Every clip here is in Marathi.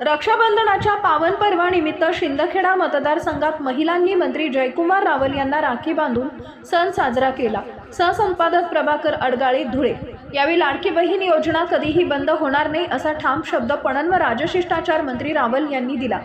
रक्षाबंधनाच्या पावन पर्वानिमित्त शिंदखेडा मतदारसंघात महिलांनी मंत्री जयकुमार रावल यांना राखी बांधून सण साजरा केला. सहसंपादक प्रभाकर अडगाळे धुळे. यावेळी लाडकी बहीण योजना कधीही बंद होणार नाही असा ठाम शब्द पणन व राजशिष्टाचार मंत्री रावल यांनी दिला.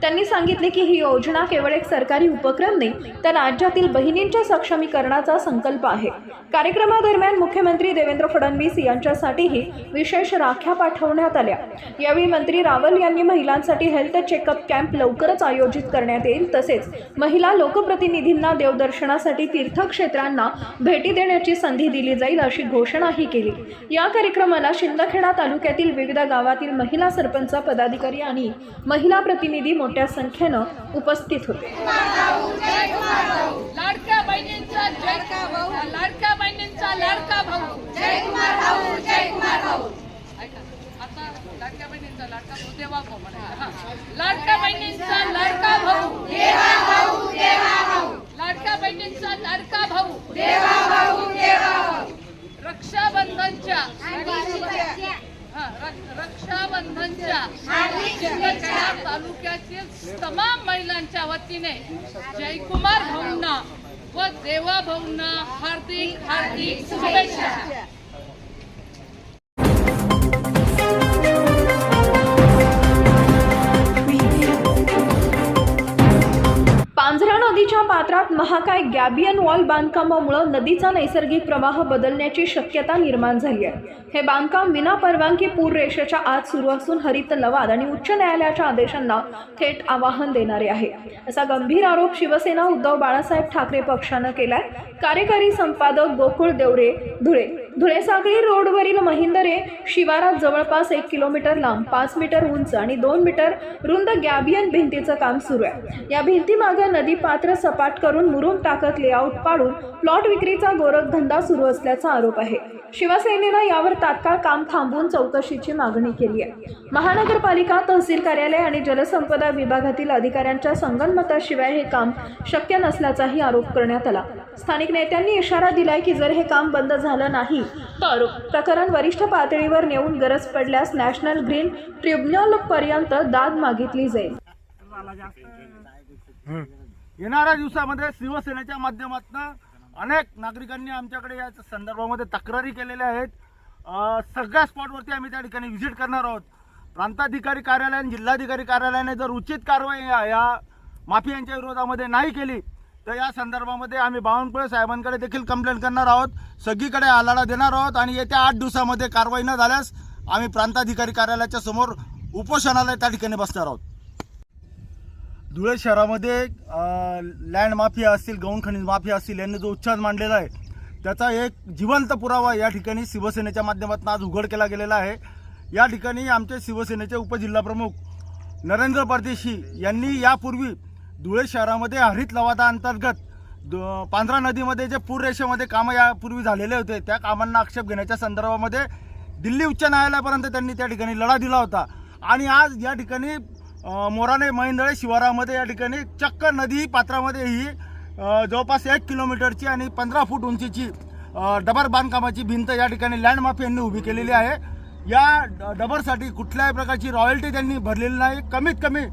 त्यांनी सांगितले की ही योजना केवळ एक सरकारी उपक्रम नाही तर राज्यातील बहिणींच्या सक्षमीकरणाचा संकल्प आहे. कार्यक्रमादरम्यान मुख्यमंत्री देवेंद्र फडणवीस यांच्यासाठीही विशेष राख्या पाठवण्यात आल्या. यावेळी मंत्री रावल यांनी महिलांसाठी हेल्थ चेकअप कॅम्प लवकरच आयोजित करण्यात येईल. तसेच महिला लोकप्रतिनिधींना देवदर्शनासाठी तीर्थक्षेत्रांना भेटी देण्याची संधी दिली जाईल अशी घोषणाही केली. या कार्यक्रमाला शिंदखेडा तालुक्यातील विविध गावातील महिला सरपंच पदाधिकारी आणि महिला प्रतिनिधी मोठ्या संख्येनं उपस्थित होते लाडक्या बहिणींचा जय भाऊ लाडक्या बहिणींचा लाडका भाऊ जय कुमार भाऊ जय कुमार भाऊ आता लाडक्या बहिणींचा लाडका भाऊ देवा भाऊ हा. बहिणींचा लाडका भाऊ देवा भाऊ देवा भाऊ लाडका बहिणींचा लाडका भाऊ देवा भाऊ देवा भाऊ रक्षाबंधनच्या हा, रक्षाबंधनच्या तालुक्यातील तमाम महिलांच्या वतीने जयकुमार भाऊंना व देवा भाऊंना हार्दिक हार्दिक शुभेच्छा पात्रात महाकाय गॅबियन वॉल बांधकामामुळं नदीचा नैसर्गिक प्रवाह बदलण्याची शक्यता निर्माण झाली आहे. हे बांधकाम विना परवानगी पूर रेषेच्या आत सुरू असून हरित लवाद आणि उच्च न्यायालयाच्या आदेशांना थेट आवाहन देणारे आहे. असा गंभीर आरोप शिवसेना उद्धव बाळासाहेब ठाकरे पक्षानं केलाय. कार्यकारी संपादक गोकुळ देवरे धुळे. धुळेसागरी रोडवरील महिंदरे शिवारात जवळपास एक किलोमीटर लांब पाच मीटर उंच आणि दोन मीटर रुंद गॅबियन भिंतीचं काम सुरू आहे. या भिंतीमागे नदी पात्र सपाट करून मुरुम टाकत लेआउट पाडून प्लॉट विक्रीचा गोरखधंदा सुरू असल्याचा आरोप आहे. शिवसेनेनं यावर तात्काळ काम थांबवून चौकशीची मागणी केली आहे. महानगरपालिका तहसील कार्यालय आणि जलसंपदा विभागातील अधिकाऱ्यांच्या संगनमताशिवाय हे काम शक्य नसल्याचाही आरोप करण्यात आला. स्थानिक नेत्यांनी इशारा दिलाय की जर हे काम बंद झालं नाही तर प्रकरण वरिष्ठ पातळीवर नेऊन गरज पडल्यास नॅशनल ग्रीन ट्रिब्युनल पर्यंत दाद मागितली जाईल. येणाऱ्या दिवसामध्ये शिवसेनेच्या माध्यमातून अनेक नागरिकांनी आमच्याकडे या संदर्भामध्ये तक्रारी केलेल्या आहेत. सगळ्या स्पॉटवरती आम्ही त्या ठिकाणी व्हिजिट करणार आहोत. प्रांताधिकारी कार्यालयाने जिल्हाधिकारी कार्यालयाने जर उचित कारवाई या माफियांच्या विरोधामध्ये नाही केली तर या संदर्भामध्ये आम्ही बावनकुळे साहेबांकडे देखील कंप्लेंट करणार आहोत. सगळीकडे आलाडा देणार आहोत आणि येत्या आठ दिवसामध्ये कारवाई न झाल्यास आम्ही प्रांताधिकारी कार्यालयाच्या समोर उपोषणाला त्या ठिकाणी बसणार आहोत. धुळे शहरामध्ये लँड माफिया असतील गौण खनिज माफिया असतील यांनी जो उच्छाद मांडलेला आहे त्याचा एक जिवंत पुरावा या ठिकाणी शिवसेनेच्या माध्यमातून आज उघड केला गेलेला आहे. या ठिकाणी आमचे शिवसेनेचे उपजिल्हाप्रमुख नरेंद्र परदेशी यांनी यापूर्वी धुळे शहरामध्ये हरित लवादा अंतर्गत द- पांढरा नदीमध्ये जे पूर रेषेमध्ये कामं यापूर्वी झालेले होते त्या कामांना आक्षेप घेण्याच्या संदर्भामध्ये दिल्ली उच्च न्यायालयापर्यंत त्यांनी त्या ठिकाणी लढा दिला होता. आणि आज या ठिकाणी मोराने महिंदळे शिवारामध्ये या ठिकाणी चक्क नदी पात्रामध्ये ही जवळपास एक किलोमीटरची आणि पंधरा फूट उंचीची डबर बांधकामाची भिंत या ठिकाणी लँड माफियांनी उभी केलेली आहे. या ड- डबरसाठी कुठल्याही प्रकारची रॉयल्टी त्यांनी भरलेली नाही. कमीत कमी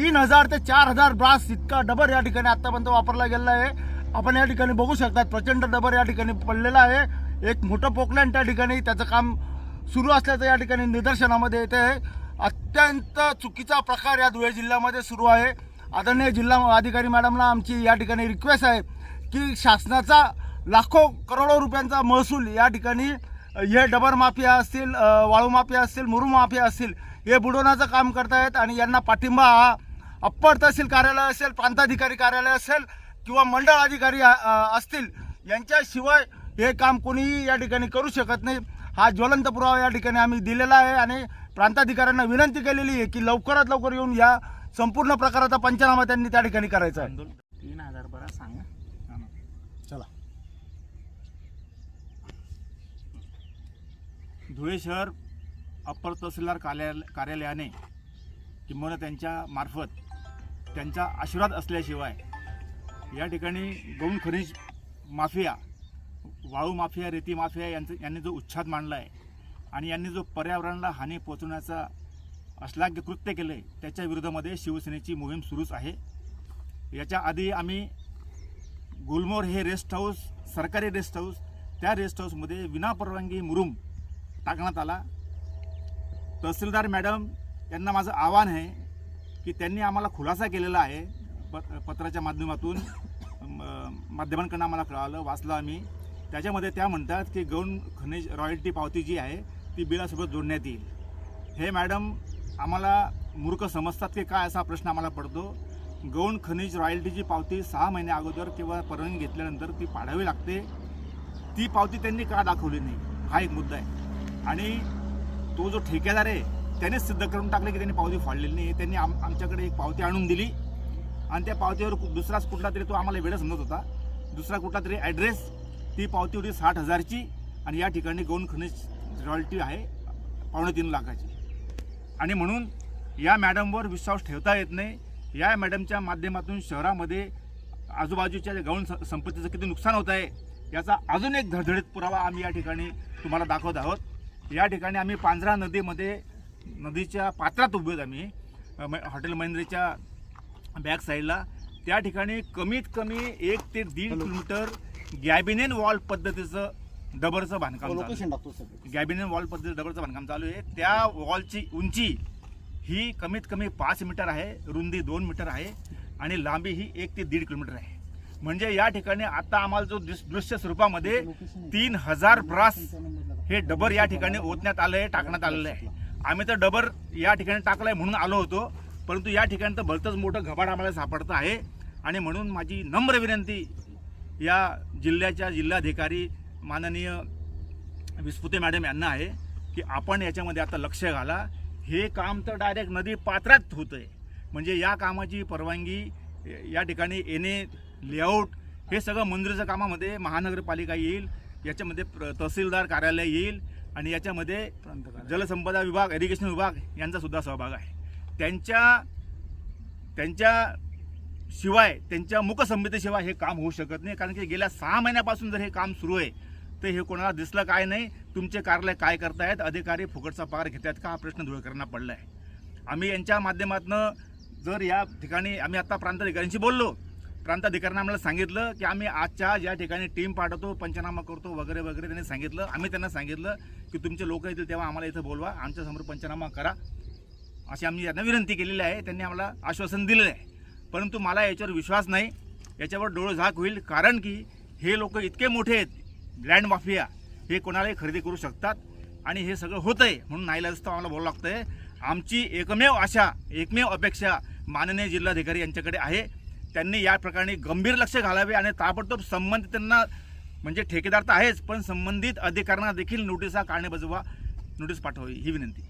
तीन हजार ते चार हजार ब्रास इतका डबर या ठिकाणी आतापर्यंत वापरला गेलेला आहे. आपण या ठिकाणी बघू शकतात प्रचंड डबर या ठिकाणी पडलेला आहे. एक मोठं पोकलँड त्या ठिकाणी त्याचं काम सुरू असल्याचं या ठिकाणी निदर्शनामध्ये येते आहे अत्यंत चुकीचा प्रकार या धुळे जिल्ह्यामध्ये सुरू आहे. आदरणीय जिल्हा अधिकारी मॅडमला आमची या ठिकाणी रिक्वेस्ट आहे की शासनाचा लाखो करोडो रुपयांचा महसूल या ठिकाणी हे डबर माफिया असतील वाळू माफिया असतील मुरुम माफिया असतील हे बुडवण्याचं काम करतायत आणि यांना पाठिंबा हा अप्पर तहसील कार्यालय असेल प्रांताधिकारी कार्यालय असेल किंवा मंडळ अधिकारी असतील यांच्याशिवाय हे काम कोणीही या ठिकाणी करू शकत नाही. हा ज्वलंत पुरावा या ठिकाणी आम्ही दिलेला आहे आणि प्रांताधिकाऱ्यांना विनंती केलेली आहे की लवकरात लवकर येऊन या संपूर्ण प्रकाराचा पंचनामा त्यांनी त्या ठिकाणी करायचा आहे. तीन हजार बरं सांगा चला. धुळे शहर अप्पर तहसीलदार कार्यालय कार्यालयाने किंबहुना त्यांच्या मार्फत त्यांचा आशीर्वाद असल्याशिवाय या ठिकाणी गौण खनिज माफिया वाळू माफिया रेती माफिया यांचं यांनी जो उच्छाद मांडला आहे आणि यांनी जो पर्यावरणाला हानी पोचवण्याचा अश्लाघ्य कृत्य केलं आहे त्याच्या विरोधामध्ये शिवसेनेची मोहीम सुरूच आहे. याच्या आधी आम्ही गुलमोर हे रेस्ट हाऊस सरकारी रेस्ट हाऊस त्या रेस्ट हाऊसमध्ये विनापरवानगी मुरुम टाकण्यात आला. तहसीलदार मॅडम यांना माझं आव्हान आहे की त्यांनी आम्हाला खुलासा केलेला आहे. प पत्राच्या माध्यमातून म- माध्यमांकडून आम्हाला कळालं वाचलं आम्ही. त्याच्यामध्ये त्या म्हणतात की गौण खनिज रॉयल्टी पावती जी आहे ती बिलासोबत जोडण्यात येईल. हे मॅडम आम्हाला मूर्ख समजतात की काय असा प्रश्न आम्हाला पडतो. गौण खनिज रॉयल्टीची पावती सहा महिन्या अगोदर किंवा परवानगी घेतल्यानंतर ती पाडावी लागते. ती पावती त्यांनी का दाखवली नाही? हा एक मुद्दा आहे. आणि तो जो ठेकेदार आहे त्यानेच सिद्ध करून टाकले की त्यांनी पावती फाडलेली नाही. त्यांनी आम आमच्याकडे एक पावती आणून दिली. आणि त्या पावतीवर दुसराच कुठला तरी तो आम्हाला वेळ समजत होता. दुसरा कुठला तरी ॲड्रेस ती पावती होती साठ हजारची. आणि या ठिकाणी गौण खनिज रॉयल्टी आहे पावणे तीन लाखाची. आणि म्हणून या मॅडमवर विश्वास ठेवता येत नाही. या मॅडमच्या माध्यमातून शहरामध्ये आजूबाजूच्या गौण स- संपत्तीचं किती नुकसान होत आहे याचा अजून एक धडधडीत पुरावा आम्ही या ठिकाणी तुम्हाला दाखवत आहोत. या ठिकाणी आम्ही पांझरा नदीमध्ये नदीच्या पात्रात उभे आहोत आम्ही. हॉटेल महेंद्रीच्या बॅक साईडला. त्या ठिकाणी कमीत कमी एक ते दीड किलोमीटर गॅबिनेन वॉल पद्धतीचं डबरचं बांधकाम आहे. गॅबिनेन वॉल पद्धती डबलचं बांधकाम चालू आहे. त्या वॉलची उंची ही कमीत कमी पाच मीटर आहे रुंदी दोन मीटर आहे आणि लांबी ही एक ते दीड किलोमीटर आहे. म्हणजे या ठिकाणी आता आम्हाला जो दृश- दृश्य स्वरूपामध्ये तीन हजार ब्रास हे डबर या ठिकाणी ओतण्यात आलं आहे टाकण्यात आलेलं आहे आम्ही तर डबर या ठिकाणी टाकलंय म्हणून आलो होतो परंतु या ठिकाणी तर भलतंच मोठं घबाड आम्हाला सापडतं आहे. आणि म्हणून माझी नम्र विनंती या जिल्ह्याच्या जिल्हाधिकारी माननीय विस्फुते मॅडम यांना आहे की आपण याच्यामध्ये आता लक्ष घाला. हे काम तर डायरेक्ट नदी पात्रात होतं आहे म्हणजे या कामाची परवानगी या ठिकाणी येणे लेआउट हे सगळं मंदिराच्या कामामध्ये महानगरपालिका येईल याच्यामध्ये प्र- तहसीलदार कार्यालय येईल आणि याच्यामध्ये जलसंपदा विभाग इरिगेशन विभाग यांचा सुद्धा सहभाग आहे. त्यांच्या त्यांच्या शिवाय त्यांच्या मुकसंहितेशिवाय हे काम होऊ शकत नाही. कारण की गेल्या सहा महिन्यापासून जर हे काम सुरू आहे तर हे कोणाला दिसलं काय नाही तुमचे कार्यालय काय करतायत अधिकारी फुकटचा पगार घेतात का हा प्रश्न धुळेकरांना पडला आहे आम्ही यांच्या माध्यमातून जर या ठिकाणी आम्ही आता प्रांताधिकाऱ्यांशी बोललो प्रांताधिकाऱ्यांना आम्हाला सांगितलं की आम्ही आजच्या या ठिकाणी टीम पाठवतो पंचनामा करतो वगैरे वगैरे त्यांनी सांगितलं. आम्ही त्यांना सांगितलं की तुमचे लोक येतील तेव्हा आम्हाला इथं बोलवा. आमच्यासमोर पंचनामा करा. अशी आम्ही यांना विनंती केलेली आहे. त्यांनी आम्हाला आश्वासन दिलेलं आहे. परंतु मला याच्यावर विश्वास नाही. याच्यावर डोळं झाक होईल. कारण की हे लोक इतके मोठे आहेत. लँड माफिया हे कोणालाही खरेदी करू शकतात. आणि हे सगळं होतं आहे म्हणून नाईलाजतं आम्हाला बोलावं लागतं आहे आमची एकमेव आशा एकमेव अपेक्षा माननीय जिल्हाधिकारी यांच्याकडे आहे. त्यांनी या प्रकरणी गंभीर लक्ष घालावे आणि ताबडतोब संबंधितांना म्हणजे ठेकेदार तर आहेच पण संबंधित अधिकाऱ्यांना देखील नोटिसा काढणे बजवा नोटीस पाठवावी ही विनंती.